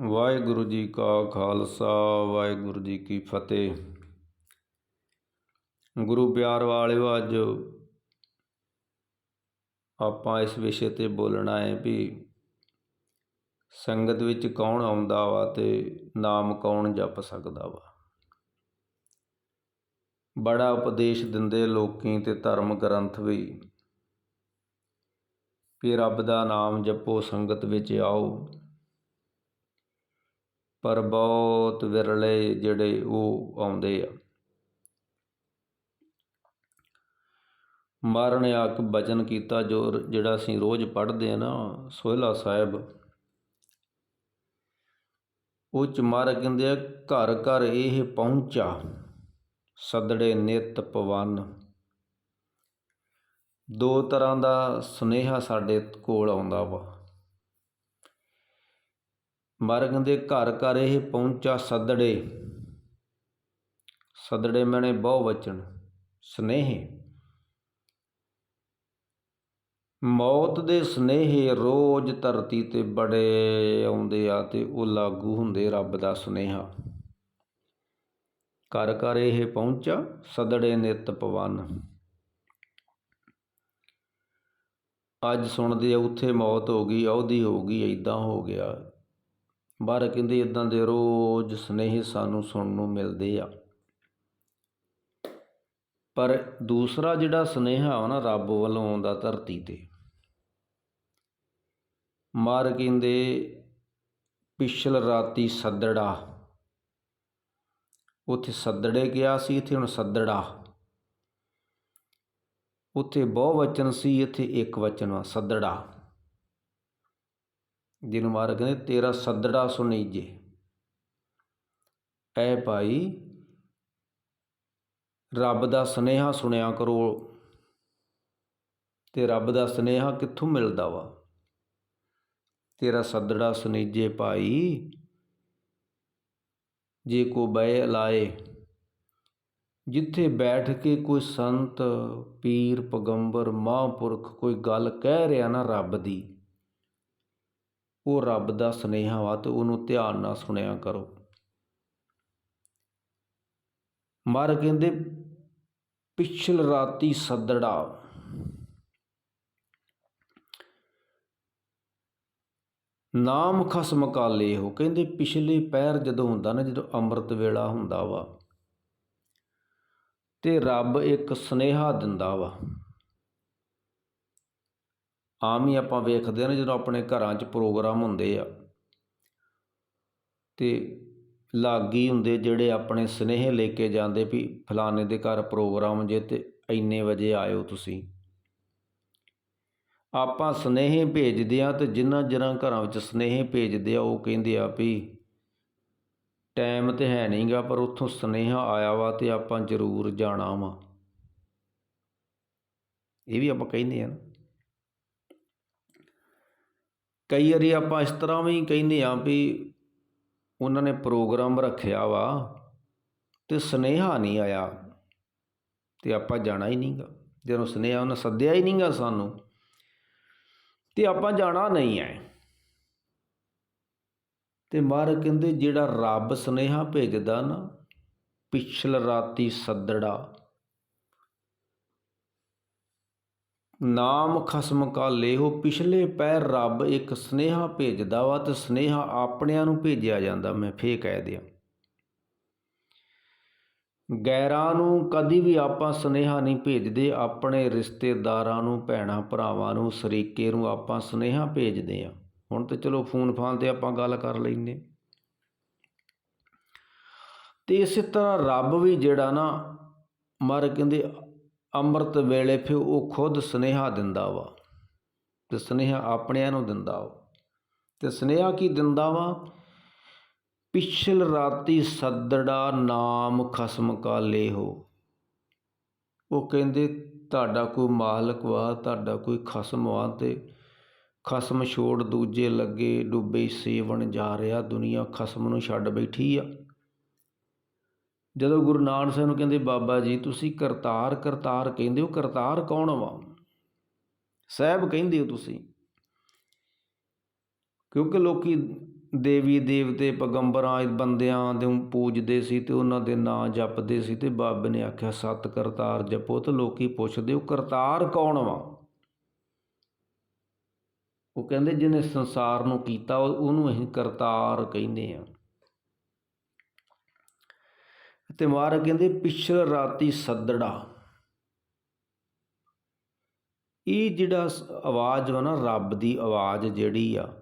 ਵਾਹਿਗੁਰੂ ਜੀ ਕਾ ਖਾਲਸਾ, ਵਾਹਿਗੁਰੂ ਜੀ ਕੀ ਫਤਿਹ। ਗੁਰੂ ਪਿਆਰ ਵਾਲਿਓ, ਅੱਜ ਆਪਾਂ ਇਸ ਵਿਸ਼ੇ ਤੇ ਬੋਲਣਾ ਹੈ ਵੀ ਸੰਗਤ ਵਿੱਚ ਕੌਣ ਆਉਂਦਾ ਵਾ ਤੇ ਨਾਮ ਕੌਣ ਜਪ ਸਕਦਾ ਵਾ। ਬੜਾ ਉਪਦੇਸ਼ ਦਿੰਦੇ ਲੋਕੀ ਤੇ ਧਰਮ ਗ੍ਰੰਥ ਵੀ ਵੀ ਰੱਬ ਦਾ ਨਾਮ ਜਪੋ, ਸੰਗਤ ਵਿੱਚ ਆਓ। ਪਰ ਬਹੁਤ ਵਿਰਲੇ ਜਿਹੜੇ ਉਹ ਆਉਂਦੇ ਆ। ਮਹਾਰਾਜ ਨੇ ਆਕ ਬਚਨ ਕੀਤਾ ਜੋ ਜਿਹੜਾ ਅਸੀਂ ਰੋਜ਼ ਪੜ੍ਹਦੇ ਆ ਨਾ, ਸੋਹਿਲਾ ਸਾਹਿਬ। ਉਹ ਚ ਮਹਾਰਾਜ ਕਹਿੰਦੇ ਆ, ਘਰ ਘਰ ਇਹ ਪਹੁੰਚਾ, ਸਦੜੇ ਨਿਤ ਪਵਨ। ਦੋ ਤਰ੍ਹਾਂ ਦਾ ਸੁਨੇਹਾ ਸਾਡੇ ਕੋਲ ਆਉਂਦਾ ਵਾ। ਮਰਗ ਦੇ ਘਰ ਘਰ ਇਹ ਪਹੁੰਚਾ ਸੱਦੜੇ। ਸੱਦੜੇ ਮੈਨੇ ਬਹੁ ਵਚਨ, ਸਨੇਹੇ। ਮੌਤ ਦੇ ਸਨੇਹੇ ਰੋਜ਼ ਧਰਤੀ ਤੇ ਬੜੇ ਆਉਂਦੇ ਆ ਤੇ ਉਹ ਲਾਗੂ ਹੁੰਦੇ ਰੱਬ ਦਾ ਸੁਨੇਹਾ। ਘਰ ਘਰ ਇਹ ਪਹੁੰਚਾ ਸਦੜੇ ਨਿਤ ਪਵਨ। ਅੱਜ ਸੁਣਦੇ ਆ, ਉੱਥੇ ਮੌਤ ਹੋ ਗਈ ਉਹਦੀ ਹੋ ਗਈ ਐਦਾਂ ਹੋ ਗਿਆ। ਬਾਹਰ ਕਹਿੰਦੇ ਇਦਾਂ ਦੇ ਰੋਜ਼ ਸੁਨੇਹੇ ਸਾਨੂੰ ਸੁਣਨ ਨੂੰ ਮਿਲਦੇ ਆ। ਪਰ ਦੂਸਰਾ ਜਿਹੜਾ ਸੁਨੇਹਾ ਆ ਨਾ ਰੱਬ ਵੱਲੋਂ ਆਉਂਦਾ ਧਰਤੀ ਤੇ। ਮਾਰ ਕਹਿੰਦੇ, ਪਿਛਲ ਰਾਤੀ ਸੱਦੜਾ। ਉੱਥੇ ਸੱਦੜੇ ਗਿਆ ਸੀ, ਇੱਥੇ ਹੁਣ ਸੱਦੜਾ। ਉੱਥੇ ਬਹੁ ਵਚਨ ਸੀ, ਇੱਥੇ ਇੱਕ ਵਚਨ ਆ ਸੱਦੜਾ। ਜਿਹਨੂੰ ਮਾਰ ਕਹਿੰਦੇ, ਤੇਰਾ ਸੱਦੜਾ ਸੁਣੀਜੇ ਐ ਭਾਈ, ਰੱਬ ਦਾ ਸਨੇਹਾ ਸੁਣਿਆ ਕਰੋ। ਤੇ ਰੱਬ ਦਾ ਸਨੇਹਾ ਕਿੱਥੋਂ ਮਿਲਦਾ ਵਾ? ਤੇਰਾ ਸੱਦੜਾ ਸੁਣੀਜੇ ਭਾਈ। ਜੇ ਕੋ ਬੈ ਲਾਏ, ਜਿੱਥੇ ਬੈਠ ਕੇ ਕੋਈ ਸੰਤ, ਪੀਰ, ਪਗੰਬਰ, ਮਹਾਂਪੁਰਖ ਕੋਈ ਗੱਲ ਕਹਿ ਰਿਹਾ ਨਾ ਰੱਬ ਦੀ ਉਹ ਰੱਬ ਦਾ ਸੁਨੇਹਾ ਵਾ ਤੇ ਉਹਨੂੰ ਧਿਆਨ ਨਾਲ ਸੁਣਿਆ ਕਰੋ। ਮਰ ਕਹਿੰਦੇ, ਪਿਛਲ ਰਾਤੀ ਸੱਦੜਾ। ਨਾਮ ਖਸਮ ਕਾਲੇ ਹੋ, ਕਹਿੰਦੇ ਪਿਛਲੇ ਪੈਰ ਜਦੋਂ ਹੁੰਦਾ ਨਾ, ਜਦੋਂ ਅੰਮ੍ਰਿਤ ਵੇਲਾ ਹੁੰਦਾ ਵਾ, ਤੇ ਰੱਬ ਇੱਕ ਸੁਨੇਹਾ ਦਿੰਦਾ ਵਾ। ਆਮ ਹੀ ਆਪਾਂ ਵੇਖਦੇ ਨੇ ਜਦੋਂ ਆਪਣੇ ਘਰਾਂ 'ਚ ਪ੍ਰੋਗਰਾਮ ਹੁੰਦੇ ਆ। ਤੇ ਲਾਗੀ ਹੁੰਦੇ ਜਿਹੜੇ ਆਪਣੇ ਸੁਨੇਹੇ ਲੈ ਕੇ ਜਾਂਦੇ ਵੀ ਫਲਾਣੇ ਦੇ ਘਰ ਪ੍ਰੋਗਰਾਮ ਜੇ ਤੇ ਇੰਨੇ ਵਜੇ ਆਇਓ ਤੁਸੀਂ। ਆਪਾਂ ਸੁਨੇਹੇ ਭੇਜਦੇ ਹਾਂ ਅਤੇ ਜਿਨ੍ਹਾਂ ਜਿਨ੍ਹਾਂ ਘਰਾਂ ਵਿੱਚ ਸੁਨੇਹੇ ਭੇਜਦੇ ਆ ਉਹ ਕਹਿੰਦੇ ਆ ਵੀ ਟਾਈਮ ਤਾਂ ਹੈ ਨਹੀਂਗਾ ਪਰ ਉੱਥੋਂ ਸੁਨੇਹਾ ਆਇਆ ਵਾ ਅਤੇ ਆਪਾਂ ਜ਼ਰੂਰ ਜਾਣਾ ਵਾ। ਇਹ ਵੀ ਆਪਾਂ ਕਹਿੰਦੇ ਆ ਨਾ। ਕਈ ਵਾਰੀ ਆਪਾਂ ਇਸ ਤਰ੍ਹਾਂ ਵੀ ਕਹਿੰਦੇ ਹਾਂ ਵੀ ਉਹਨਾਂ ਨੇ ਪ੍ਰੋਗਰਾਮ ਰੱਖਿਆ ਵਾ ਅਤੇ ਸੁਨੇਹਾ ਨਹੀਂ ਆਇਆ ਤੇ ਆਪਾਂ ਜਾਣਾ ਹੀ ਨਹੀਂ ਗਾ ਜਦੋਂ ਸੁਨੇਹਾ ਉਹਨਾਂ ਸੱਦਿਆ ਹੀ ਨਹੀਂ ਗਾ ਸਾਨੂੰ ਤੇ ਆਪਾਂ ਜਾਣਾ ਨਹੀਂ ਹੈ। ਤੇ ਮਾਰ ਕਹਿੰਦੇ ਜਿਹੜਾ ਰੱਬ ਸੁਨੇਹਾ ਭੇਜਦਾ ਨਾ, ਪਿਛਲ ਰਾਤੀ ਸੱਦੜਾ। ਨਾਮ ਖਸਮ ਕਾ ਲੇਹੋ, ਪਿਛਲੇ ਪੈਰ ਰੱਬ ਇੱਕ ਸਨੇਹਾ ਭੇਜਦਾ ਵਾ ਤੇ ਸਨੇਹਾ ਆਪਣਿਆਂ ਨੂੰ ਭੇਜਿਆ ਜਾਂਦਾ, ਮੈਂ ਫੇ ਕਹਿ ਦਿਆਂ। ਗੈਰਾਂ ਨੂੰ ਕਦੀ ਵੀ ਆਪਾਂ ਸਨੇਹਾ ਨਹੀਂ ਭੇਜਦੇ, ਆਪਣੇ ਰਿਸ਼ਤੇਦਾਰਾਂ ਨੂੰ, ਭੈਣਾਂ ਭਰਾਵਾਂ ਨੂੰ, ਸਰੀਕੇ ਨੂੰ ਆਪਾਂ ਸਨੇਹਾ ਭੇਜਦੇ ਆ ਹੁਣ ਤੇ ਚਲੋ ਫੋਨ ਫਾਨ ਤੇ ਆਪਾਂ ਗੱਲ ਕਰ ਲੈਂਦੇ ਤੇ ਇਸੇ ਤਰ੍ਹਾਂ ਰੱਬ ਵੀ ਜਿਹੜਾ ਨਾ, ਮਰ ਕਹਿੰਦੇ ਅੰਮ੍ਰਿਤ ਵੇਲੇ ਫਿਰ ਉਹ ਖੁਦ ਸੁਨੇਹਾ ਦਿੰਦਾ ਵਾ ਤੇ ਸੁਨੇਹਾ ਆਪਣਿਆਂ ਨੂੰ ਦਿੰਦਾ ਵਾ। ਤੇ ਸੁਨੇਹਾ ਕੀ ਦਿੰਦਾ ਵਾ? ਪਿਛਲ ਰਾਤੀ ਸੱਦੜਾ ਨਾਮ ਖਸਮ ਕਾ ਲੇਹੋ ਉਹ ਕਹਿੰਦੇ, ਤੁਹਾਡਾ ਕੋਈ ਮਾਲਕ ਵਾ, ਤੁਹਾਡਾ ਕੋਈ ਖਸਮ ਵਾ ਤੇ ਖਸਮ ਛੋੜ ਦੂਜੇ ਲੱਗੇ ਡੁੱਬੇ ਸੇਵਣ ਜਾ ਰਿਹਾ, ਦੁਨੀਆ ਖਸਮ ਨੂੰ ਛੱਡ ਬੈਠੀ ਆ। ਜਦੋਂ ਗੁਰੂ ਨਾਨਕ ਸਾਹਿਬ ਨੂੰ ਕਹਿੰਦੇ, ਬਾਬਾ ਜੀ, ਤੁਸੀਂ ਕਰਤਾਰ ਕਰਤਾਰ ਕਹਿੰਦੇ ਹੋ, ਕਰਤਾਰ ਕੌਣ ਵਾ? ਸਾਹਿਬ ਕਹਿੰਦੇ ਹੋ ਤੁਸੀਂ। ਕਿਉਂਕਿ ਲੋਕੀ ਦੇਵੀ, ਦੇਵਤੇ, ਪਗੰਬਰਾਂ ਬੰਦਿਆਂ ਨੂੰ ਪੂਜਦੇ ਸੀ ਤੇ ਉਹਨਾਂ ਦੇ ਨਾਂ ਜਪਦੇ ਸੀ ਤੇ ਬਾਬੇ ਨੇ ਆਖਿਆ, ਸਤ ਕਰਤਾਰ ਜਪੋ। ਤੇ ਲੋਕੀ ਪੁੱਛਦੇ, ਉਹ ਕਰਤਾਰ ਕੌਣ ਵਾ? ਉਹ ਕਹਿੰਦੇ, ਜਿਹਨੇ ਸੰਸਾਰ ਨੂੰ ਕੀਤਾ ਉਹਨੂੰ ਅਸੀਂ ਕਰਤਾਰ ਕਹਿੰਦੇ ਆ। ਤੇ ਮਹਾਰਾਜ ਕਹਿੰਦੇ ਪਿਛਲ ਰਾਤੀ ਸੱਦੜਾ। ਇਹ ਜਿਹੜਾ ਸ- ਆਵਾਜ਼ ਵਾ ਨਾ ਰੱਬ ਦੀ ਆਵਾਜ਼ ਜਿਹੜੀ ਆ,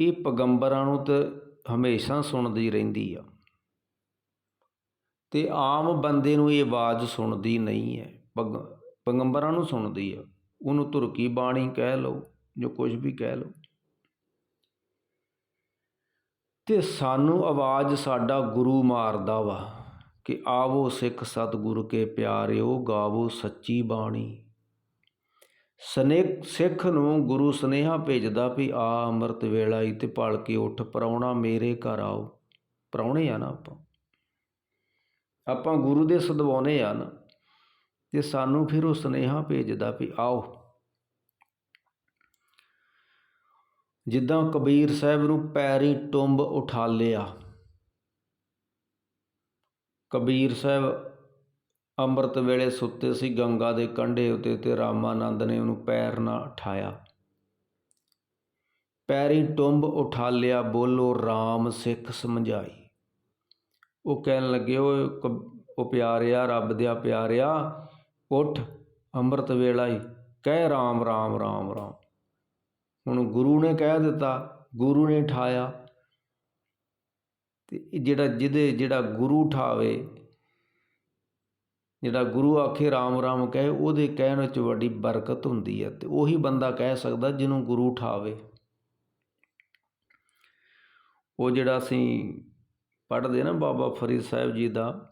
ਇਹ ਪੈਗੰਬਰਾਂ ਨੂੰ ਤੇ ਹਮੇਸ਼ਾ ਸੁਣਦੀ ਰਹਿੰਦੀ ਆ। ਤੇ ਆਮ ਬੰਦੇ ਨੂੰ ਇਹ ਆਵਾਜ਼ ਸੁਣਦੀ ਨਹੀਂ ਹੈ, ਪਗ ਪਗੰਬਰਾਂ ਨੂੰ ਸੁਣਦੀ ਆ। ਉਹਨੂੰ ਤੁਰਕੀ ਬਾਣੀ ਕਹਿ ਲਓ ਜੋ ਕੁਝ ਵੀ ਕਹਿ ਲਓ। ਅਤੇ ਸਾਨੂੰ ਆਵਾਜ਼ ਸਾਡਾ ਗੁਰੂ ਮਾਰਦਾ ਵਾ ਕਿ ਆਵੋ ਸਿੱਖ ਸਤਿਗੁਰ ਕੇ ਪਿਆਰਿਓ, ਗਾਵੋ ਸੱਚੀ ਬਾਣੀ। ਸਨੇ ਸਿੱਖ ਨੂੰ ਗੁਰੂ ਸੁਨੇਹਾ ਭੇਜਦਾ ਵੀ ਆ ਅੰਮ੍ਰਿਤ ਵੇਲਾ ਹੀ ਤੇ ਭਲ ਕੇ ਉੱਠ ਪਰਾਉਣਾ ਮੇਰੇ ਘਰ ਆਓ। ਪਰਾਉਣੇ ਆ ਨਾ ਆਪਾਂ। ਆਪਾਂ ਗੁਰੂ ਦੇ ਸਦਵਾਉਨੇ ਆ ਨਾ। ਤੇ ਸਾਨੂੰ ਫਿਰ ਉਹ ਸੁਨੇਹਾ ਭੇਜਦਾ ਵੀ ਆਓ। ਜਿੱਦਾਂ ਕਬੀਰ ਸਾਹਿਬ ਨੂੰ ਪੈਰੀ ਟੁੰਬ ਉਠਾ ਲਿਆ। ਕਬੀਰ ਸਾਹਿਬ ਅੰਮ੍ਰਿਤ ਵੇਲੇ ਸੁੱਤੇ ਸੀ, ਗੰਗਾ ਦੇ ਕੰਢੇ ਉਤੇ ਤੇ ਰਾਮਾਨੰਦ ਨੇ ਉਹਨੂੰ ਪੈਰ ਨਾਲ ਉਠਾਇਆ। ਪੈਰੀ ਟੁੰਬ ਉਠਾ ਲਿਆ, ਬੋਲੋ RAM ਸਿੱਖ ਸਮਝਾਈ। ਉਹ ਕਹਿਣ ਲੱਗੇ ਉਹ ਕ- ਉਹ ਪਿਆਰਿਆ, ਰੱਬ ਦਿਆ ਪਿਆਰਿਆ, ਉੱਠ ਅੰਮ੍ਰਿਤ ਵੇਲਾ ਹੀ ਕਹਿ RAM RAM RAM RAM ਹੁਣ ਗੁਰੂ ਨੇ ਕਹਿ ਦਿੱਤਾ, ਗੁਰੂ ਨੇ ਠਾਇਆ। ਤੇ ਜਿਹੜਾ ਜਿਹਦੇ, ਜਿਹੜਾ ਗੁਰੂ ਠਾਵੇ, ਜਿਹੜਾ ਗੁਰੂ ਆਖੇ ਰਾਮ ਰਾਮ ਕਹੇ, ਉਹਦੇ ਕਹਿਣ ਵਿੱਚ ਵੱਡੀ ਬਰਕਤ ਹੁੰਦੀ ਹੈ ਤੇ ਉਹੀ ਬੰਦਾ ਕਹਿ ਸਕਦਾ ਜਿਹਨੂੰ ਗੁਰੂ ਠਾਵੇ। ਉਹ ਜਿਹੜਾ ਅਸੀਂ ਪੜ੍ਹਦੇ ਨਾ ਬਾਬਾ ਫਰੀਦ ਸਾਹਿਬ ਜੀ ਦਾ,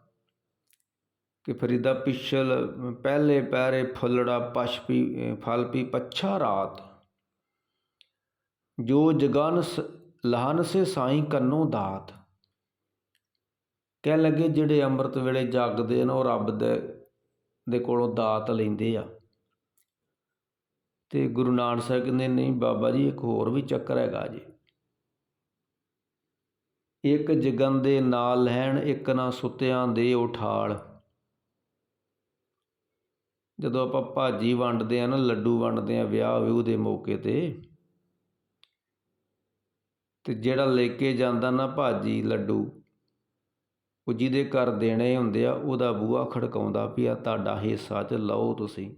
ਕਿ ਫਰੀਦਾ ਪਿਛਲ, ਪਹਿਲੇ ਪੈਰੇ ਫੁੱਲੜਾ ਪਛਪੀ ਫਲ ਪੀ, ਪੱਛਾ ਰਾਤ। ਜੋ ਜਗਨ ਸ- ਸੇ ਸਾਈਂ ਕੰਨੋ ਦਾਤ। ਕਹਿ ਲੱਗੇ, ਜਿਹੜੇ ਅੰਮ੍ਰਿਤ ਵੇਲੇ ਜਾਗਦੇ ਨੇ, ਉਹ ਰੱਬ ਦੇ ਦੇ ਕੋਲੋਂ ਦਾਤ ਲੈਂਦੇ ਆ। ਤੇ ਗੁਰੂ ਨਾਨਕ ਸਾਹਿਬ ਕਹਿੰਦੇ, ਨਹੀਂ ਬਾਬਾ ਜੀ, ਇੱਕ ਹੋਰ ਵੀ ਚੱਕਰ ਹੈਗਾ ਜੀ। ਇੱਕ ਜਗਨ ਦੇ ਨਾਲ ਲੈਣ ਇੱਕ ਨਾ ਸੁੱਤਿਆਂ ਦੇ ਉਠਾਲ ਜਦੋਂ ਆਪਾਂ ਭਾਜੀ ਵੰਡਦੇ ਆ ਨਾ, ਲੱਡੂ ਵੰਡਦੇ ਆ ਵਿਆਹ ਵਿਊਹ ਦੇ ਮੌਕੇ ਤੇ ਅਤੇ ਜਿਹੜਾ ਲੈ ਕੇ ਜਾਂਦਾ ਨਾ ਭਾਜੀ ਲੱਡੂ, ਉਹ ਜਿਹਦੇ ਘਰ ਦੇਣੇ ਹੁੰਦੇ ਆ, ਉਹਦਾ ਬੂਹਾ ਖੜਕਾਉਂਦਾ ਵੀ ਆ, ਤੁਹਾਡਾ ਹਿੱਸਾ ਚ ਲਓ ਤੁਸੀਂ।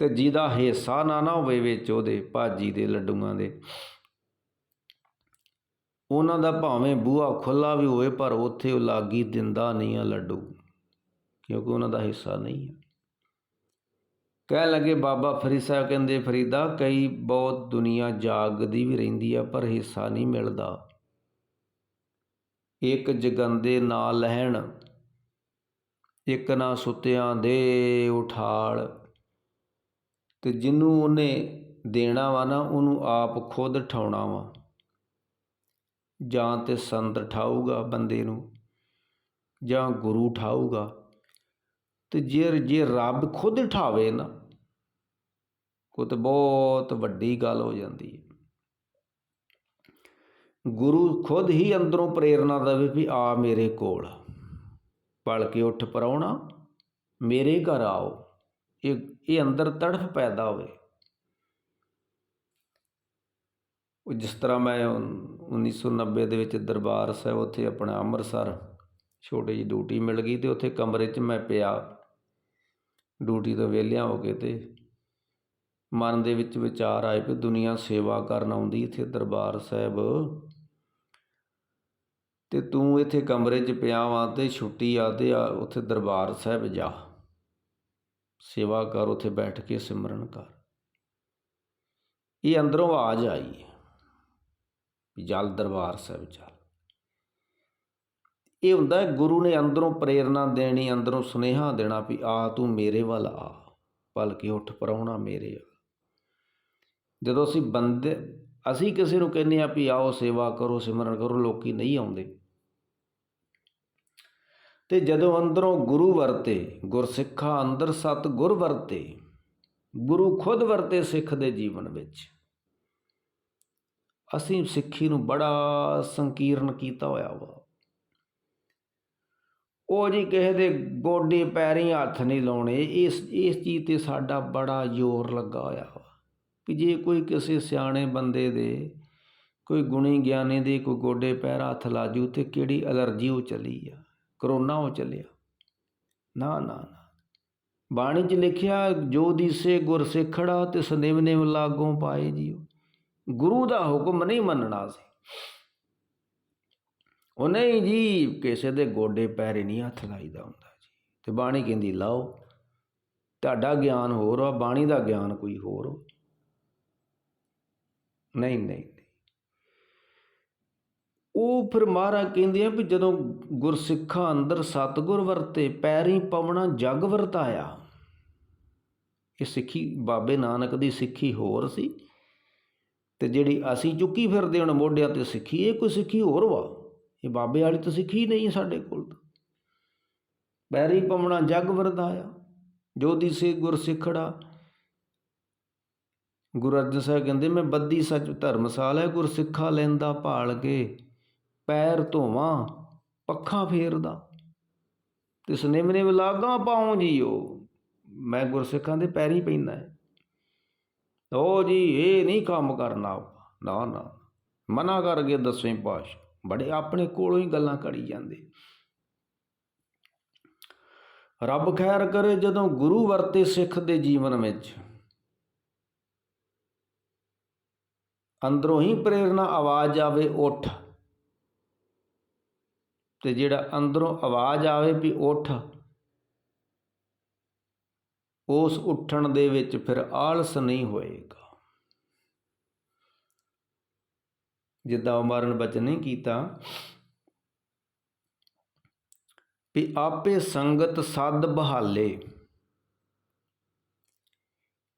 ਤੇ ਜਿਹਦਾ ਹਿੱਸਾ ਨਾ ਨਾ ਹੋਵੇ ਵਿੱਚ ਉਹਦੇ, ਭਾਜੀ ਦੇ ਲੱਡੂਆਂ ਦੇ, ਉਹਨਾਂ ਦਾ ਭਾਵੇਂ ਬੂਹਾ ਖੁੱਲਾ ਵੀ ਹੋਵੇ, ਪਰ ਉੱਥੇ ਉਹ ਲਾਗੀ ਦਿੰਦਾ ਨਹੀਂ ਆ ਲੱਡੂ, ਕਿਉਂਕਿ ਉਹਨਾਂ ਦਾ ਹਿੱਸਾ ਨਹੀਂ ਹੈ ਕਹਿਣ ਲੱਗੇ, ਬਾਬਾ ਫਰੀਦ ਸਾਹਿਬ ਕਹਿੰਦੇ, ਫਰੀਦਾ, ਕਈ ਬਹੁਤ ਦੁਨੀਆ ਜਾਗਦੀ ਵੀ ਰਹਿੰਦੀ ਆ, ਪਰ ਹਿੱਸਾ ਨਹੀਂ ਮਿਲਦਾ। ਇੱਕ ਜਗੰਦੇ ਨਾ ਲਹਿਣ, ਇੱਕ ਨਾ ਸੁੱਤਿਆਂ ਦੇ ਉਠਾਲ। ਤੇ ਜਿਹਨੂੰ ਉਹਨੇ ਦੇਣਾ ਵਾ ਨਾ, ਉਹਨੂੰ ਆਪ ਖੁਦ ਠਾਉਣਾ ਵਾ। ਜਾਂ ਤੇ ਸੰਤ ਠਾਊਗਾ ਬੰਦੇ ਨੂੰ, ਜਾਂ ਗੁਰੂ ਠਾਊਗਾ। ਤੇ ਜੇ ਜੇ ਰੱਬ ਖੁਦ ਠਾਵੇ ਨਾ ਕੋ ਤੇ ਬਹੁਤ ਵੱਡੀ ਗੱਲ ਹੋ ਜਾਂਦੀ ਹੈ। ਗੁਰੂ ਖੁਦ ਹੀ ਅੰਦਰੋਂ ਪ੍ਰੇਰਣਾ ਦੇਵੇ ਵੀ ਆ ਮੇਰੇ ਕੋਲ ਪਲ ਕੇ ਉੱਠ ਪਰਾਉਣਾ ਮੇਰੇ ਘਰ ਆਓ, ਇਹ ਇਹ ਅੰਦਰ ਤੜਫ ਪੈਦਾ ਹੋਵੇ। ਉਹ ਜਿਸ ਤਰ੍ਹਾਂ ਮੈਂ 1990 ਦੇ ਵਿੱਚ ਦਰਬਾਰ ਸਾਹਿਬ ਉੱਥੇ ਆਪਣਾ ਅੰਮ੍ਰਿਤਸਰ, ਛੋਟੀ ਜਿਹੀ ਡਿਊਟੀ ਮਿਲ ਗਈ ਤੇ ਉੱਥੇ ਕਮਰੇ 'ਚ ਮੈਂ ਪਿਆ। ਡਿਊਟੀ ਤੋਂ ਵਿਹਲਿਆਂ ਹੋ ਕੇ ਅਤੇ ਮਨ ਦੇ ਵਿੱਚ ਵਿਚਾਰ ਆਏ ਵੀ ਦੁਨੀਆ ਸੇਵਾ ਕਰਨ ਆਉਂਦੀ ਇੱਥੇ ਦਰਬਾਰ ਸਾਹਿਬ। ਤੇ ਤੂੰ ਇੱਥੇ ਕਮਰੇ 'ਚ ਪਿਆ ਵਾਂ ਤੇ ਛੁੱਟੀ ਆ ਤੇ ਆ, ਉੱਥੇ ਦਰਬਾਰ ਸਾਹਿਬ ਜਾ। ਸੇਵਾ ਕਰ, ਉੱਥੇ ਬੈਠ ਕੇ ਸਿਮਰਨ ਕਰ। ਇਹ ਅੰਦਰੋਂ ਆਵਾਜ਼ ਆਈ ਹੈ ਵੀ ਜਲ ਦਰਬਾਰ ਸਾਹਿਬ ਚੱਲ ਇਹ ਹੁੰਦਾ ਗੁਰੂ ਨੇ ਅੰਦਰੋਂ ਪ੍ਰੇਰਣਾ ਦੇਣੀ, ਅੰਦਰੋਂ ਸੁਨੇਹਾ ਦੇਣਾ ਵੀ ਆ, ਤੂੰ ਮੇਰੇ ਵੱਲ ਆ, ਭਲਕੇ ਉੱਠ ਪਰਾਉਣਾ ਮੇਰੇ ਵੱਲ। ਜਦੋਂ ਅਸੀਂ ਬੰਦੇ, ਅਸੀਂ ਕਿਸੇ ਨੂੰ ਕਹਿੰਦੇ ਆ ਵੀ ਆਓ ਸੇਵਾ ਕਰੋ, ਸਿਮਰਨ ਕਰੋ, ਲੋਕੀ ਨਹੀਂ ਆਉਂਦੇ। ਤੇ ਜਦੋਂ ਅੰਦਰੋਂ ਗੁਰੂ ਵਰਤੇ, ਗੁਰਸਿੱਖਾ ਅੰਦਰ ਸਤ ਗੁਰ ਵਰਤੇ, ਗੁਰੂ ਖੁਦ ਵਰਤੇ ਸਿੱਖ ਦੇ ਜੀਵਨ ਵਿੱਚ, ਅਸੀਂ ਸਿੱਖੀ ਨੂੰ ਬੜਾ ਸੰਕੀਰਨ ਕੀਤਾ ਹੋਇਆ ਵਾ। ਉਹ ਜੀ ਕਿਸੇ ਦੇ ਗੋਡੇ ਪੈਰੀਂ ਹੱਥ ਨਹੀਂ ਲਾਉਣੇ। ਇਸ ਇਸ ਚੀਜ਼ ਤੇ ਸਾਡਾ ਬੜਾ ਜ਼ੋਰ ਲੱਗਾ ਹੋਇਆ ਵਾ ਕਿ ਜੇ ਕੋਈ ਕਿਸੇ ਸਿਆਣੇ ਬੰਦੇ ਦੇ ਕੋਈ ਗੁਣੀ ਗਿਆਨੀ ਦੇ ਕੋਈ ਗੋਡੇ ਪੈਰ ਹੱਥ ਲਾਜੂ ਤੇ ਕਿਹੜੀ ਅਲਰਜੀ ਉਹ ਚਲੀ ਆ, ਕਰੋਨਾ ਉਹ ਚੱਲਿਆ। ਨਾ ਨਾ ਨਾ। ਬਾਣੀ 'ਚ ਲਿਖਿਆ, ਜੋ ਦੀਸੇ ਗੁਰ ਸਿੱਖੜਾ ਤੇ ਸਨੇਵ ਨੇਵ ਲਾਗੋਂ ਪਾਏ ਜੀਓ। ਗੁਰੂ ਦਾ ਹੁਕਮ ਨਹੀਂ ਮੰਨਣਾ ਸੀ। ਉਹ ਨਹੀਂ ਜੀ, ਕਿਸੇ ਦੇ ਗੋਡੇ ਪੈਰੇ ਨਹੀਂ ਹੱਥ ਲਾਈਦਾ ਹੁੰਦਾ ਜੀ। ਤੇ ਬਾਣੀ ਕਹਿੰਦੀ, ਲਾਓ, ਤੁਹਾਡਾ ਗਿਆਨ ਹੋਰ ਆ, ਬਾਣੀ ਦਾ ਗਿਆਨ ਕੋਈ ਹੋਰ ਨਹੀਂ ਨਹੀਂ ਉਹ ਫਿਰ ਮਹਾਰਾਜ ਕਹਿੰਦੇ ਆ ਵੀ ਜਦੋਂ ਗੁਰਸਿੱਖਾਂ ਅੰਦਰ ਸਤਗੁਰ ਵਰਤੇ, ਪੈਰੀ ਪਵਣਾ ਜਗ ਵਰਤਾਇਆ। ਇਹ ਸਿੱਖੀ, ਬਾਬੇ ਨਾਨਕ ਦੀ ਸਿੱਖੀ ਹੋਰ ਸੀ। ਤੇ ਜਿਹੜੀ ਅਸੀਂ ਚੁੱਕੀ ਫਿਰਦੇ ਹੁਣ ਮੋਢਿਆਂ ਤੇ ਸਿੱਖੀ, ਇਹ ਕੋਈ ਸਿੱਖੀ ਹੋਰ ਵਾ? ਇਹ ਬਾਬੇ ਵਾਲੀ ਤਾਂ ਸਿੱਖੀ ਨਹੀਂ ਸਾਡੇ ਕੋਲ ਤਾਂ। ਪੈਰੀ ਪਵਣਾ ਜਗ ਵਰਦਾਇਆ ਜੋ ਦਿਸੇ ਗੁਰ ਸਿੱਖੜਾ। ਗੁਰੂ ਅਰਜਨ ਸਾਹਿਬ ਕਹਿੰਦੇ, ਮੈਂ ਬੱਦੀ ਸੱਚ ਧਰਮਸਾਲ ਹੈ, ਗੁਰ ਸਿੱਖਾ ਲੈਂਦਾ ਭਾਲ ਕੇ। ਪੈਰ ਧੋਵਾਂ, ਪੱਖਾਂ ਫੇਰਦਾ। ਤੇ ਸਨੇਮ ਨੇ ਲਾਗਾ ਪਾਉਂ ਜੀਓ। ਮੈਂ ਗੁਰਸਿੱਖਾਂ ਦੇ ਪੈਰੀ ਪੈਂਦਾ ਹੈ। ਉਹ ਜੀ, ਇਹ ਨਹੀਂ ਕੰਮ ਕਰਨਾ ਨਾ ਨਾ। ਮਨਾ ਕਰ ਗਏ ਦਸਵੇਂ ਪਾਸ਼ ਬੜੇ ਆਪਣੇ ਕੋਲੋਂ ਹੀ ਗੱਲਾਂ ਕਰੀ ਜਾਂਦੇ। ਰੱਬ ਖੈਰ ਕਰੇ ਜਦੋਂ ਗੁਰੂ ਵਰਤੇ ਸਿੱਖ ਦੇ ਜੀਵਨ ਵਿੱਚ। ਅੰਦਰੋਂ ਹੀ ਪ੍ਰੇਰਣਾ ਆਵਾਜ਼ ਆਵੇ ਉੱਠ। ਤੇ ਜਿਹੜਾ ਅੰਦਰੋਂ ਆਵਾਜ਼ ਆਵੇ ਵੀ ਉੱਠ, ਉਸ ਉੱਠਣ ਦੇ ਵਿੱਚ ਫਿਰ ਆਲਸ ਨਹੀਂ ਹੋਏਗਾ। ਜਿੱਦਾਂ ਉਮਰਨ ਬਚਨ ਨਹੀਂ ਕੀਤਾ, ਵੀ ਆਪੇ ਸੰਗਤ ਸਦ ਬਹਾਲੇ।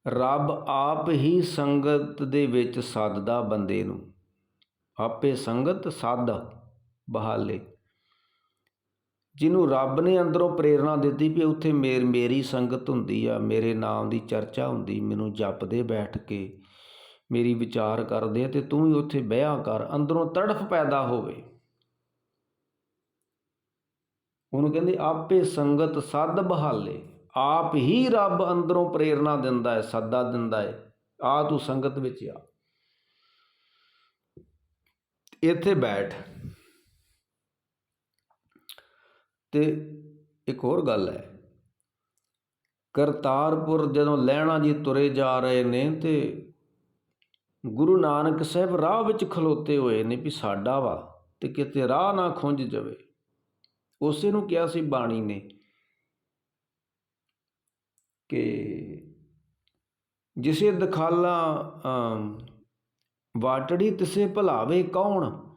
ਰੱਬ ਆਪ ਹੀ ਸੰਗਤ ਦੇ ਵਿੱਚ ਸੱਦਦਾ ਬੰਦੇ ਨੂੰ। ਆਪੇ ਸੰਗਤ ਸੱਦ ਬਹਾਲੇ। ਜਿਹਨੂੰ ਰੱਬ ਨੇ ਅੰਦਰੋਂ ਪ੍ਰੇਰਣਾ ਦਿੱਤੀ ਵੀ ਉੱਥੇ ਮੇਰ ਮੇਰੀ ਸੰਗਤ ਹੁੰਦੀ ਆ, ਮੇਰੇ ਨਾਮ ਦੀ ਚਰਚਾ ਹੁੰਦੀ, ਮੈਨੂੰ ਜਪਦੇ ਬੈਠ ਕੇ ਮੇਰੀ ਵਿਚਾਰ ਕਰਦੇ ਆ ਤੇ ਤੂੰ ਵੀ ਉੱਥੇ ਬਹਿਆ ਕਰ, ਅੰਦਰੋਂ ਤੜਫ ਪੈਦਾ ਹੋਵੇ। ਉਹਨੂੰ ਕਹਿੰਦੇ, ਆਪੇ ਸੰਗਤ ਸੱਦ ਬਹਾਲੇ, ਆਪ ਹੀ ਰੱਬ ਅੰਦਰੋਂ ਪ੍ਰੇਰਣਾ ਦਿੰਦਾ ਹੈ, ਸੱਦਾ ਦਿੰਦਾ ਹੈ, ਆ ਤੂੰ ਸੰਗਤ ਵਿੱਚ ਆ। ਇੱਥੇ ਬੈਠ। ਤੇ ਇੱਕ ਹੋਰ ਗੱਲ ਹੈ, ਕਰਤਾਰਪੁਰ ਜਦੋਂ ਲਹਿਣਾ ਜੀ ਤੁਰੇ ਜਾ ਰਹੇ ਨੇ ਤੇ ਗੁਰੂ ਨਾਨਕ ਸਾਹਿਬ ਰਾਹ ਵਿੱਚ ਖਲੋਤੇ ਹੋਏ ਨੇ ਵੀ ਸਾਡਾ ਵਾ ਤੇ ਕਿਤੇ ਰਾਹ ਨਾ ਖੁੰਝ ਜਾਵੇ। ਉਸੇ ਨੂੰ ਕਿਹਾ ਸੀ ਬਾਣੀ ਨੇ ਕਿ ਜਿਸੇ ਦਖਾਲਾ ਵਾਟੜੀ ਤਿਸੇ ਭਲਾਵੇ ਕੌਣ?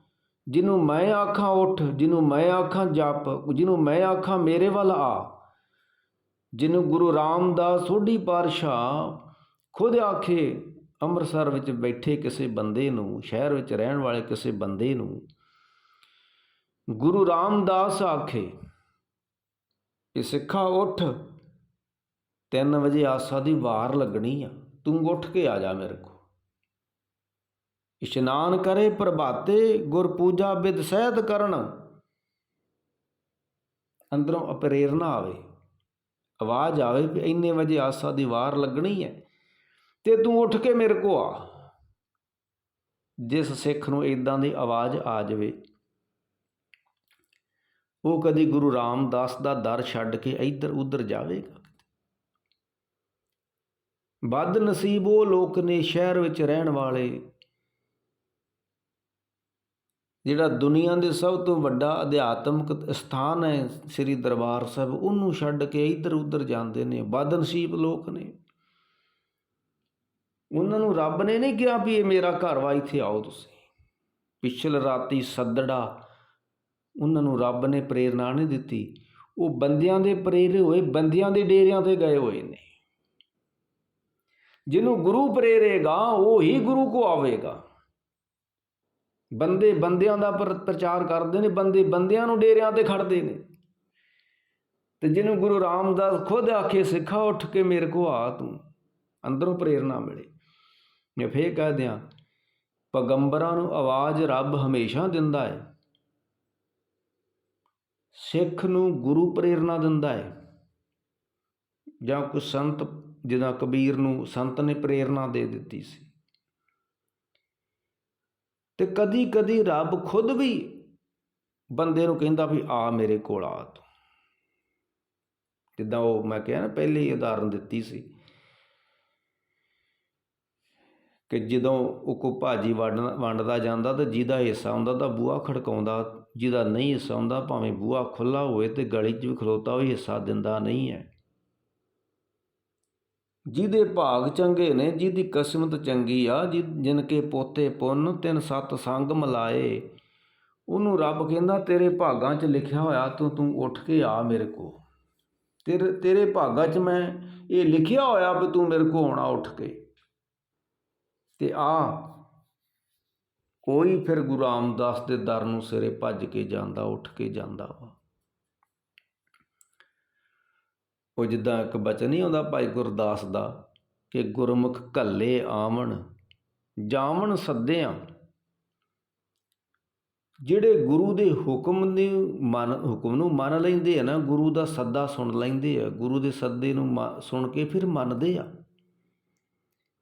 ਜਿਹਨੂੰ ਮੈਂ ਆਖਾਂ ਉੱਠ ਜਿਹਨੂੰ ਮੈਂ ਆਖਾਂ ਜਪ ਜਿਹਨੂੰ ਮੈਂ ਆਖਾਂ ਮੇਰੇ ਵੱਲ ਆ। ਜਿਹਨੂੰ ਗੁਰੂ ਰਾਮਦਾਸ ਸੋਢੀ ਪਾਤਸ਼ਾਹ ਖੁਦ ਆਖੇ ਅੰਮ੍ਰਿਤਸਰ ਵਿੱਚ ਬੈਠੇ ਕਿਸੇ ਬੰਦੇ ਨੂੰ, ਸ਼ਹਿਰ ਵਿੱਚ ਰਹਿਣ ਵਾਲੇ ਕਿਸੇ ਬੰਦੇ ਨੂੰ ਗੁਰੂ ਰਾਮਦਾਸ ਆਖੇ ਕਿ ਸਿੱਖਾ ਉੱਠ 3 ਵਜੇ ਆਸਾ ਦੀ ਵਾਰ ਲੱਗਣੀ ਆ, ਤੂੰ ਉੱਠ ਕੇ ਆ ਜਾ ਮੇਰੇ ਕੋ ਇਸ਼ਨਾਨ ਕਰੇ ਪ੍ਰਭਾਤੇ, ਗੁਰ ਪੂਜਾ ਬਿਦ ਸਹਿਤ ਕਰਨ। ਅੰਦਰੋਂ ਅਪਰੇਰਨਾ ਆਵੇ। ਆਵਾਜ਼ ਆਵੇ ਵੀ ਇੰਨੇ ਵਜੇ ਆਸਾ ਦੀ ਵਾਰ ਲੱਗਣੀ ਹੈ। ਤੇ ਤੂੰ ਉੱਠ ਕੇ ਮੇਰੇ ਕੋ ਆ। ਜਿਸ ਸਿੱਖ ਨੂੰ ਇਦਾਂ ਦੀ ਆਵਾਜ਼ ਆ ਜਾਵੇ, ਉਹ ਕਦੀ ਗੁਰੂ ਰਾਮਦਾਸ ਦਾ ਦਰ ਛੱਡ ਕੇ ਇੱਧਰ ਉੱਧਰ ਜਾਵੇਗਾ। ਬਦ ਨਸੀਬ ਉਹ ਲੋਕ ਨੇ ਸ਼ਹਿਰ ਵਿੱਚ ਰਹਿਣ ਵਾਲੇ, ਜਿਹੜਾ ਦੁਨੀਆ ਦੇ ਸਭ ਤੋਂ ਵੱਡਾ ਅਧਿਆਤਮਿਕ ਸਥਾਨ ਹੈ ਸ੍ਰੀ ਦਰਬਾਰ ਸਾਹਿਬ, ਉਹਨੂੰ ਛੱਡ ਕੇ ਇੱਧਰ ਉੱਧਰ ਜਾਂਦੇ ਨੇ। ਬਦ ਨਸੀਬ ਲੋਕ ਨੇ। ਉਹਨਾਂ ਨੂੰ ਰੱਬ ਨੇ ਨਹੀਂ ਕਿਹਾ ਵੀ ਇਹ ਮੇਰਾ ਘਰ ਵਾ, ਇੱਥੇ ਆਓ ਤੁਸੀਂ। ਪਿਛਲ ਰਾਤੀ ਸੱਦੜਾ ਉਹਨਾਂ ਨੂੰ ਰੱਬ ਨੇ ਪ੍ਰੇਰਣਾ ਨਹੀਂ ਦਿੱਤੀ। ਉਹ ਬੰਦਿਆਂ ਦੇ ਪ੍ਰੇਰੇ ਹੋਏ, ਬੰਦਿਆਂ ਦੇ ਡੇਰਿਆਂ ਤੇ ਗਏ ਹੋਏ ਨੇ। ਜਿਹਨੂੰ ਗੁਰੂ ਪ੍ਰੇਰੇਗਾ, ਉਹ ਹੀ ਗੁਰੂ ਕੋ ਆਵੇਗਾ। ਬੰਦੇ ਬੰਦਿਆਂ ਦਾ ਪ੍ਰਚਾਰ ਕਰਦੇ ਨੇ, ਬੰਦੇ ਬੰਦਿਆਂ ਨੂੰ ਡੇਰਿਆਂ ਤੇ ਖੜਦੇ ਨੇ। ਤੇ ਜਿਹਨੂੰ ਗੁਰੂ ਰਾਮਦਾਸ ਖੁਦ ਆਖੇ, ਸਿੱਖਾ ਉੱਠ ਕੇ ਮੇਰੇ ਕੋ ਆ ਤੂੰ। ਅੰਦਰੋਂ ਪ੍ਰੇਰਣਾ ਮਿਲੇ। ਮੈਂ ਫੇਰ ਕਹਿ ਦਿਆਂ, ਪੈਗੰਬਰਾਂ ਨੂੰ ਆਵਾਜ਼ ਰੱਬ ਹਮੇਸ਼ਾ ਦਿੰਦਾ ਹੈ ਸਿੱਖ ਨੂੰ ਗੁਰੂ ਪ੍ਰੇਰਣਾ ਦਿੰਦਾ ਹੈ ਜਾਂ ਕੋਈ ਸੰਤ ਜਿੱਦਾਂ ਕਬੀਰ ਨੂੰ ਸੰਤ ਨੇ ਪ੍ਰੇਰਣਾ ਦੇ ਦਿੱਤੀ ਸੀ। ਤੇ ਕਦੀ ਕਦੀ ਰੱਬ ਖੁਦ ਵੀ ਬੰਦੇ ਨੂੰ ਕਹਿੰਦਾ ਵੀ, ਆ ਮੇਰੇ ਕੋਲ ਆ ਤੂੰ। ਜਿੱਦਾਂ ਉਹ ਮੈਂ ਕਿਹਾ ਨਾ, ਪਹਿਲੇ ਹੀ ਉਦਾਹਰਨ ਦਿੱਤੀ ਸੀ। ਕਿ ਜਦੋਂ ਉਹ ਕੋ ਭਾਜੀ ਵੰਡ ਵੰਡਦਾ ਜਾਂਦਾ ਤਾਂ ਜਿਹਦਾ ਹਿੱਸਾ ਹੁੰਦਾ ਤਾਂ ਬੂਹਾ ਖੜਕਾਉਂਦਾ, ਜਿਹਦਾ ਨਹੀਂ ਹਿੱਸਾ ਹੁੰਦਾ ਭਾਵੇਂ ਬੂਹਾ ਖੁੱਲਾ ਹੋਵੇ ਤੇ ਗਲੀ 'ਚ ਵੀ ਖਲੋਤਾ ਹੋਵੇ, ਹਿੱਸਾ ਦਿੰਦਾ ਨਹੀਂ ਹੈ। ਜਿਹਦੇ ਭਾਗ ਚੰਗੇ ਨੇ, ਜਿਹਦੀ ਕਿਸਮਤ ਚੰਗੀ ਆ ਜਿ- ਜਿਨ ਕੇ ਪੋਤੇ ਪੁੰਨ, ਤਿੰਨ ਸੱਤ ਸੰਗ ਮਲਾਏ, ਉਹਨੂੰ ਰੱਬ ਕਹਿੰਦਾ, ਤੇਰੇ ਭਾਗਾਂ 'ਚ ਲਿਖਿਆ ਹੋਇਆ ਤੂੰ ਤੂੰ ਉੱਠ ਕੇ ਆ ਮੇਰੇ ਕੋ। ਤੇਰੇ ਤੇਰੇ ਭਾਗਾਂ 'ਚ ਮੈਂ ਇਹ ਲਿਖਿਆ ਹੋਇਆ ਵੀ ਤੂੰ ਮੇਰੇ ਕੋ ਆਉਣਾ ਉੱਠ ਕੇ। ਤੇ ਆ ਕੋਈ ਫਿਰ ਗੁਰੂ ਰਾਮਦਾਸ ਦੇ ਦਰ ਨੂੰ ਸਿਰੇ ਭੱਜ ਕੇ ਜਾਂਦਾ, ਉੱਠ ਕੇ ਜਾਂਦਾ ਵਾ। ਉਹ ਜਿੱਦਾਂ ਇੱਕ ਬਚਨ ਨਹੀਂ ਆਉਂਦਾ ਭਾਈ ਗੁਰਦਾਸ ਦਾ ਕਿ ਗੁਰਮੁਖ ਕੱਲੇ ਆਵਣ, ਜਾਵਣ ਸੱਦਿਆਂ। ਜਿਹੜੇ ਗੁਰੂ ਦੇ ਹੁਕਮ ਨੂੰ ਮਨ, ਹੁਕਮ ਨੂੰ ਮੰਨ ਲੈਂਦੇ ਆ ਨਾ, ਗੁਰੂ ਦਾ ਸੱਦਾ ਸੁਣ ਲੈਂਦੇ ਆ, ਗੁਰੂ ਦੇ ਸੱਦੇ ਨੂੰ ਮ- ਸੁਣ ਕੇ ਫਿਰ ਮੰਨਦੇ ਆ।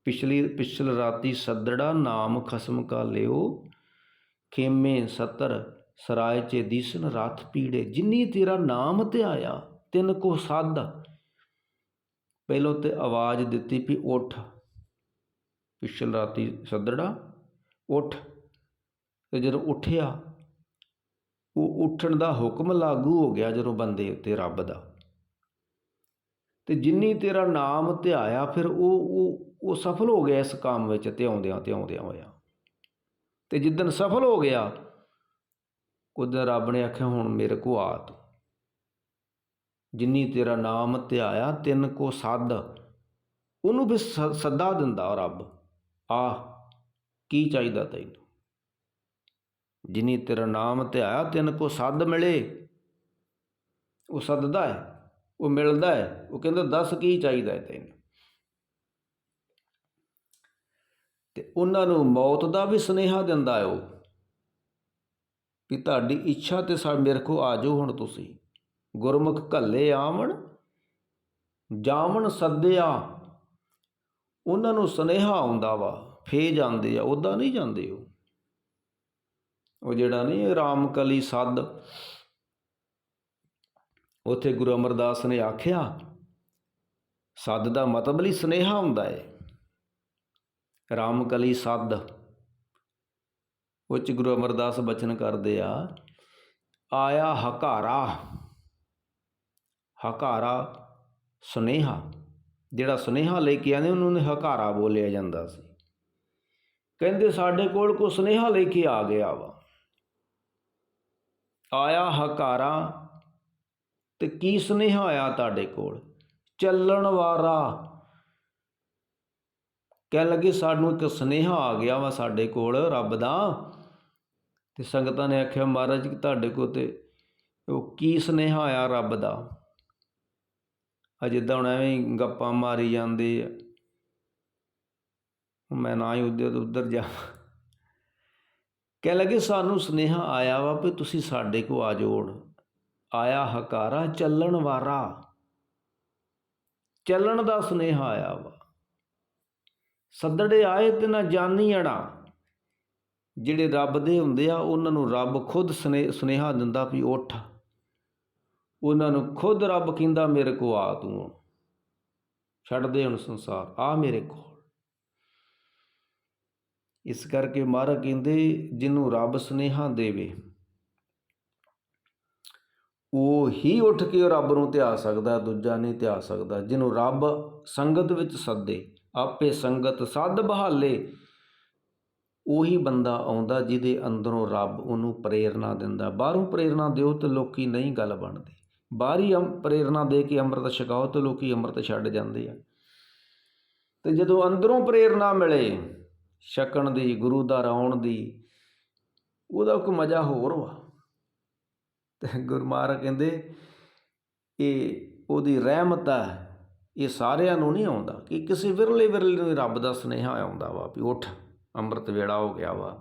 ਪਿਛਲੀ, ਪਿਛਲ ਰਾਤੀ ਸੱਦੜਾ ਨਾਮ ਖਸਮ ਕਾ ਲਿਓ। ਖੇਮੇ ਸਤਰ, ਸਰਾਏ ਚ ਦੀਸਨ ਰਾਤ ਪੀੜੇ। ਜਿਨੀ ਤੇਰਾ ਨਾਮ ਧਿਆਇਆ ਤਿੰਨ ਕੋ ਸਾਧ। ਪਹਿਲੋਂ ਤੇ ਆਵਾਜ਼ ਦਿੱਤੀ ਵੀ ਉੱਠ। ਪਿਛਲ ਰਾਤੀ ਸੱਦੜਾ, ਉੱਠ। ਤੇ ਜਦੋਂ ਉੱਠਿਆ, ਉਹ ਉੱਠਣ ਦਾ ਹੁਕਮ ਲਾਗੂ ਹੋ ਗਿਆ ਜਦੋਂ ਬੰਦੇ ਉੱਤੇ ਰੱਬ ਦਾ। ਤੇ ਜਿੰਨੀ ਤੇਰਾ ਨਾਮ ਧਿਆਇਆ ਫਿਰ ਉਹ ਉਹ ਉਹ ਸਫਲ ਹੋ ਗਿਆ ਇਸ ਕੰਮ ਵਿੱਚ ਧਿਆਉਂਦਿਆਂ ਧਿਆਉਂਦਿਆਂ ਹੋਇਆ। ਤੇ ਜਿੱਦਨ ਸਫਲ ਹੋ ਗਿਆ ਉਦੋਂ ਰੱਬ ਨੇ ਆਖਿਆ, ਹੁਣ ਮੇਰੇ ਕੋ ਆ ਤੂੰ। ਜਿੰਨੀ ਤੇਰਾ ਨਾਮ ਧਿਆਇਆ ਤਿੰਨ ਕੋ ਸੱਦ। ਉਹਨੂੰ ਵੀ ਸ- ਸੱਦਾ ਦਿੰਦਾ ਰੱਬ, ਆ, ਕੀ ਚਾਹੀਦਾ ਤੈਨੂੰ? ਜਿਨੀ ਤੇਰਾ ਨਾਮ ਧਿਆਇਆ ਤਿੰਨ ਕੋ ਸੱਦ ਮਿਲੇ। ਉਹ ਸੱਦਦਾ ਹੈ, ਉਹ ਮਿਲਦਾ ਹੈ, ਉਹ ਕਹਿੰਦਾ, ਦੱਸ ਕੀ ਚਾਹੀਦਾ ਹੈ ਤੈਨੂੰ? ਤੇ ਉਹਨਾਂ ਨੂੰ ਮੌਤ ਦਾ ਵੀ ਸੁਨੇਹਾ ਦਿੰਦਾ ਹੈ ਉਹ ਵੀ ਤੁਹਾਡੀ ਇੱਛਾ ਤੇ ਸਾ, ਮੇਰੇ ਕੋ ਆ ਜਾਓ ਹੁਣ ਤੁਸੀਂ। ਗੁਰਮੁਖ ਘੱਲੇ ਆਵਣ, ਜਾਵਣ ਸੱਦਿਆ। ਉਹਨਾਂ ਨੂੰ ਸੁਨੇਹਾ ਆਉਂਦਾ ਵਾ ਫੇ ਜਾਂਦੇ ਆ ਉਦਾਂ ਨਹੀਂ ਜਾਂਦੇ ਉਹ। ਉਹ ਜਿਹੜਾ ਨਹੀਂ ਰਾਮ ਕਲੀ ਸੱਦ, ਉਥੇ ਗੁਰੂ ਅਮਰਦਾਸ ਨੇ ਆਖਿਆ, ਸੱਦ ਦਾ ਮਤਲਬ ਲਈ ਸੁਨੇਹਾ ਹੁੰਦਾ ਹੈ। ਰਾਮ ਕਲੀ ਸੱਦ। ਉਹ ਚ ਗੁਰੂ ਅਮਰਦਾਸ ਬਚਨ ਕਰਦੇ ਆ, ਆਇਆ ਹਕਾਰਾ ਹਕਾਰਾ ਸੁਨੇਹਾ। ਜਿਹੜਾ ਸੁਨੇਹਾ ਲੈ ਕੇ ਆਉਂਦੇ, ਉਹਨੂੰ ਨੇ ਹਕਾਰਾ ਬੋਲਿਆ ਜਾਂਦਾ ਸੀ। ਕਹਿੰਦੇ, ਸਾਡੇ ਕੋਲ ਕੋ ਸੁਨੇਹਾ ਲੈ ਕੇ ਆ ਗਿਆ ਵਾ। ਆਇਆ ਹਕਾਰਾ, ਤੇ ਕੀ ਸੁਨੇਹਾ ਆਇਆ ਤੁਹਾਡੇ ਕੋਲ? ਚੱਲਣ ਵਾਲਾ। ਕਹਿਣ ਲੱਗੇ, ਸਾਨੂੰ ਇੱਕ ਸੁਨੇਹਾ ਆ ਗਿਆ ਵਾ ਸਾਡੇ ਕੋਲ, ਰੱਬ ਦਾ। ਤੇ ਸੰਗਤਾਂ ਨੇ ਆਖਿਆ, ਮਹਾਰਾਜ ਕਿ ਤੁਹਾਡੇ ਕੋਲ ਤੇ ਉਹ ਕੀ ਸੁਨੇਹਾ ਆਇਆ ਰੱਬ ਦਾ? ਅਜੇ ਤਾਂ ਹੁਣ ਐਵੇਂ ਗੱਪਾਂ ਮਾਰੀ ਜਾਂਦੇ ਆ। ਮੈਂ ਨਾ ਹੀ ਉਧਰ ਉਧਰ ਜਾ। ਕਹਿ ਲੱਗੇ, ਸਾਨੂੰ ਸੁਨੇਹਾ ਆਇਆ ਵਾ ਵੀ ਤੁਸੀਂ ਸਾਡੇ ਕੋ ਆ ਜੋੜ ਆਇਆ ਹਕਾਰਾ ਚੱਲਣ ਵਾਰਾ। ਚੱਲਣ ਦਾ ਸੁਨੇਹਾ ਆਇਆ ਵਾ। ਸੱਦੜੇ ਆਏ ਤੇ ਨਾ ਜਾਨੀ ਅੜਾ। ਜਿਹੜੇ ਰੱਬ ਦੇ ਹੁੰਦੇ ਆ, ਉਹਨਾਂ ਨੂੰ ਰੱਬ ਖੁਦ ਸੁਨੇ, ਸੁਨੇਹਾ ਦਿੰਦਾ ਵੀ ਉੱਠ। ਉਹਨਾਂ ਨੂੰ ਖੁਦ ਰੱਬ ਕਹਿੰਦਾ, ਮੇਰੇ ਕੋ ਆ ਤੂੰ ਹੁਣ। ਛੱਡ ਦੇ ਹੁਣ ਸੰਸਾਰ। ਆ ਮੇਰੇ ਕੋਲ। ਇਸ ਕਰਕੇ ਮਹਾਰਾਜ ਕਹਿੰਦੇ, ਜਿਹਨੂੰ ਰੱਬ ਸੁਨੇਹਾ ਦੇਵੇ, ਉਹ ਹੀ ਉੱਠ ਕੇ ਰੱਬ ਨੂੰ ਧਿਆ ਸਕਦਾ, ਦੂਜਾ ਨਹੀਂ ਧਿਆ ਸਕਦਾ। ਜਿਹਨੂੰ ਰੱਬ ਸੰਗਤ ਵਿੱਚ ਸੱਦੇ ਆਪੇ ਸੰਗਤ ਸੱਦ ਬਹਾਲੇ। ਉਹੀ ਬੰਦਾ ਆਉਂਦਾ ਜਿਹਦੇ ਅੰਦਰੋਂ ਰੱਬ ਉਹਨੂੰ ਪ੍ਰੇਰਣਾ ਦਿੰਦਾ। ਬਾਹਰੋਂ ਪ੍ਰੇਰਣਾ ਦਿਓ ਤੇ ਲੋਕੀ ਨਹੀਂ ਗੱਲ ਬਣਦੀ। ਬਾਹਰੀ ਅੰਮ ਪ੍ਰੇਰਣਾ ਦੇ ਕੇ ਅੰਮ੍ਰਿਤ ਛਕਾਓ ਤੇ ਲੋਕੀ ਅੰਮ੍ਰਿਤ ਛੱਡ ਜਾਂਦੇ ਆ। ਤੇ ਜਦੋਂ ਅੰਦਰੋਂ ਪ੍ਰੇਰਣਾ ਮਿਲੇ, ਛਕਣ ਦੀ, ਗੁਰੂ ਦਾ ਆਉਣ ਦੀ, ਉਹਦਾ ਕੋਈ ਮਜ਼ਾ ਹੋਰ ਵਾ। ਤੇ ਗੁਰਮਾਰ ਕਹਿੰਦੇ, ਇਹ ਉਹਦੀ ਰਹਿਮਤ ਆ। ਇਹ ਸਾਰਿਆਂ ਨੂੰ ਨਹੀਂ ਆਉਂਦਾ ਕਿ ਕਿਸੇ ਵਿਰਲੇ ਵਿਰਲੇ ਨੂੰ ਰੱਬ ਦਾ ਸੁਨੇਹਾ ਆਉਂਦਾ ਵਾ ਵੀ ਉੱਠ, ਅੰਮ੍ਰਿਤ ਵੇਲਾ ਹੋ ਗਿਆ ਵਾ।